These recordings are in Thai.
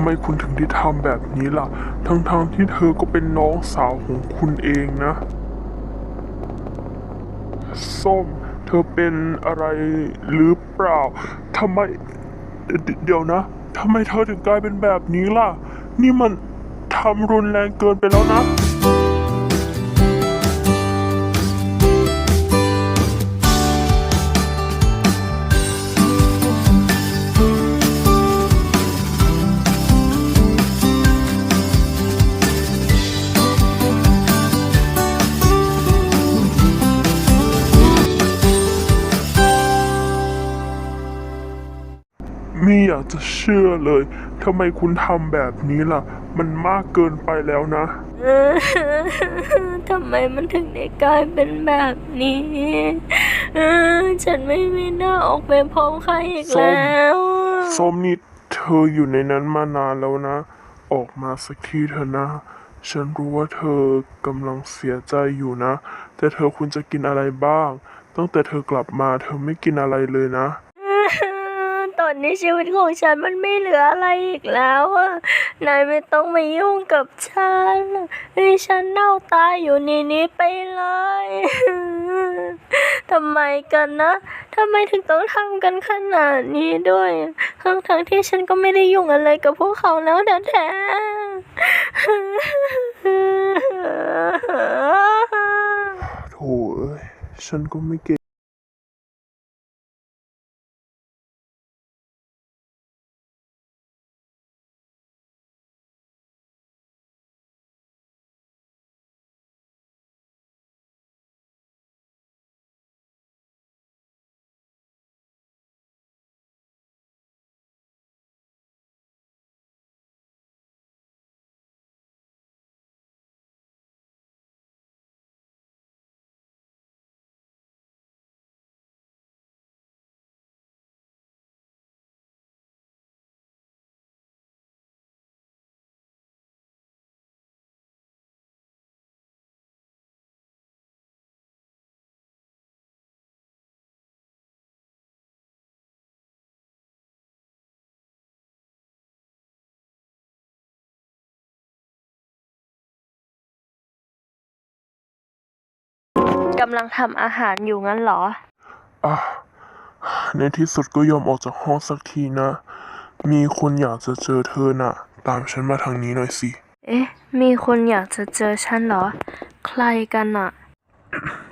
ทำไมคุณถึงได้ทำแบบนี้ล่ะ ทั้งๆที่เธอก็เป็นน้องสาวของคุณเองนะ ส้ม เธอเป็นอะไรหรือเปล่าทำไมเดเดี๋ยวนะทำไมเธอถึงกลายเป็นแบบนี้ล่ะ นี่มันทำรุนแรงเกินไปแล้วนะ ไม่อยากจะเชื่อเลยทำไมคุณทำแบบนี้ล่ะ มันมากเกินไปแล้วนะ เออทำไมมันถึงได้กลายเป็นแบบนี้เออฉันไม่มีหน้าออกไปพบใครอีกส้ม แล้วส้มนี่เธออยู่ในนั้นมานานแล้วนะ ออกมาสักทีเถอะนะ ฉันรู้ว่าเธอกำลังเสียใจอยู่นะ แต่เธอควรจะกินอะไรบ้าง ตั้งแต่เธอกลับมาเธอไม่กินอะไรเลยนะ ตอนนี้ชีวิตของฉันมันไม่เหลืออะไรอีกแล้วอะนายไม่ต้องมายุ่งกับฉันให้ฉันเน่าตายอยู่ในนี้ไปเลยทำไมกันนะทำไมถึงต้องทำกันขนาดนี้ด้วยทั้งทั้งๆที่ฉันก็ไม่ได้ยุ่งอะไรกับพวกเขาแล้วแท้ๆโถเอ้ยฉันก็ไม่เก่ง กำลังทำอาหารอยู่งั้นเหรอ อะ ในที่สุดก็ยอมออกจากห้องสักทีนะ มีคนอยากจะเจอเธอน่ะ ตามฉันมาทางนี้หน่อยสิ เอ๊ะ มีคนอยากจะเจอฉันเหรอ ใครกันอะ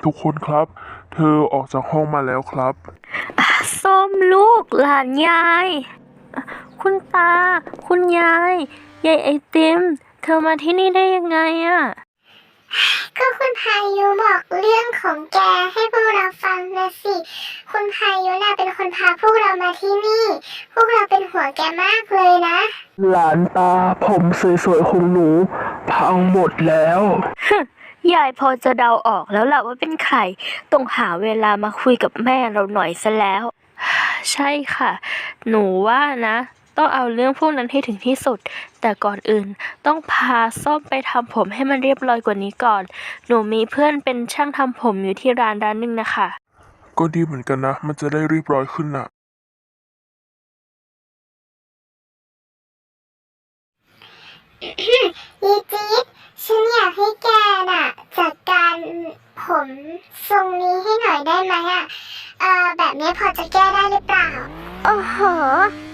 ทุกคนครับ เธอออกจากห้องมาแล้วครับ ส้มลูกหลานยายอะคุณตา คุณยาย ยายไอติม เธอมาที่นี่ได้ยังไงอะก็คุณ พายุบอกเรื่องของแกให้พวกเราฟังนะสิ คุณพายุน่ะเป็นคนพาพวกเรามาที่นี่ พวกเราเป็นห่วงแกมากเลยนะ หลานตาผมสวยๆของหนู พังหมดแล้ว ยายพอจะเดาออกแล้วล่ะว่าเป็นใคร ต้องหาเวลามาคุยกับแม่เราหน่อยซะแล้ว ใช่ค่ะ หนูว่านะ ต้องเอาเรื่องพวกนั้นให้ถึงที่สุด แต่ก่อนอื่น ต้องพาส้มไปทำผมให้มันเรียบร้อยกว่านี้ก่อน หนูมีเพื่อนเป็นช่างทำผมอยู่ที่ร้านร้านหนึ่งนะคะ ก็ดีเหมือนกันนะ มันจะได้เรียบร้อยขึ้นน่ะ ยีจี๊ดฉันอยากให้แกน่ะ จัดการผมทรงนี้ให้หน่อยได้ไหมอะ เอ่อแบบนี้พอจะแก้ได้หรือเปล่า โอ้โห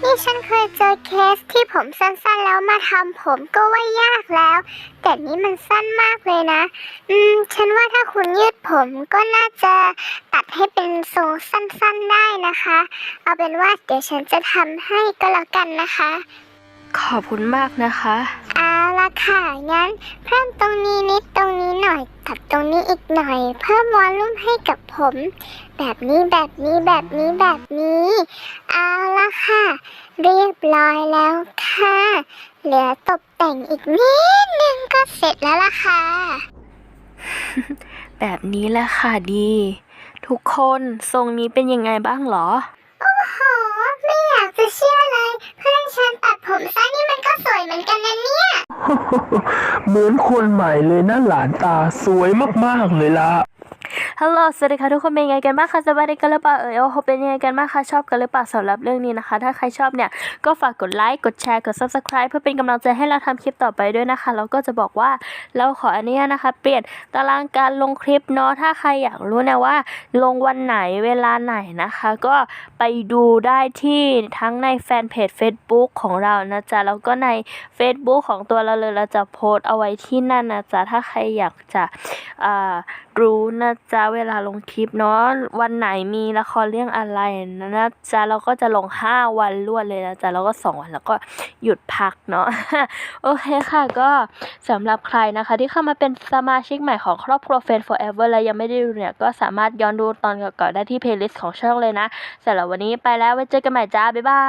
นี่ฉันเคยเจอเคสที่ผมสั้นๆแล้วมาทำผมก็ว่ายากแล้ว แต่นี้มันสั้นมากเลยนะ อืม ฉันว่าถ้าคุณยืดผมก็น่าจะตัดให้เป็นทรงสั้นๆได้นะคะ เอาเป็นว่าเดี๋ยวฉันจะทำให้ก็แล้วกันนะคะ ขอบคุณมากนะคะ ละค่ะ งั้นเพิ่มตรงนี้นิดตรงนี้หน่อย ตัดตรงนี้อีกหน่อย เพิ่มวอลลุ่มให้กับผม แบบนี้แบบนี้แบบนี้แบบนี้ เอาละค่ะ เรียบร้อยแล้วค่ะ เหลือตกแต่งอีกนิดนึงก็เสร็จแล้วล่ะค่ะ แบบนี้แหละค่ะดี ทุกคนทรงนี้เป็นยังไงบ้างเหรอ โอ้โห ไม่อยากจะเชื่อเลย เพื่อนฉันตัดผมสั้นนี่มันก็สวยเหมือนกันนะเนี่ย เหมือนคนใหม่เลยนะหลานตาสวยมากๆเลยละ ฮัลโหล สวัสดีค่ะทุกคนเป็นไงกันบ้างคะสบายดีกันหรือเปล่าเอ่ยโอ้โหเป็นยังไงกันบ้างคะชอบกันหรือเปล่าสำหรับเรื่องนี้นะคะ ถ้าใครชอบเนี่ยก็ฝากกดไลค์ กดแชร์ กด subscribe เพื่อเป็นกำลังใจให้เราทำคลิปต่อไปด้วยนะคะ แล้วก็จะบอกว่าเราขออนุญาตนะคะ เปลี่ยนตารางการลงคลิปเนาะ ถ้าใครอยากรู้นะว่า ลงวันไหนเวลาไหนนะคะ ก็ไปดูได้ที่ทั้งในแฟนเพจ Facebook ของเรานะจ๊ะ แล้วก็ใน Facebook ของตัวเราเลยเราจะโพสต์เอาไว้ที่นั่นนะจ๊ะ ถ้าใครอยากจะอ่ารู้นะจ๊ะเวลาลงคลิปเนาะวันไหนมีละครเรื่องอะไรนะจ๊ะเราก็จะลง 5 วันรวดเลยนะจ๊ะแล้วก็ 2 วันแล้วก็หยุดพักเนาะโอเคค่ะก็สำหรับใครนะคะที่เข้ามาเป็นสมาชิกใหม่ของครอบครัว f r i e n d Forever และยังไม่ได้ดูเนี่ยก็สามารถย้อนดูตอนเก่าๆได้ที่เพลย์ลิสต์ของช่องเลยนะสำหรับวันนี้ไปแล้วไว้เจอกันใหม่จ้าบ๊ายบาย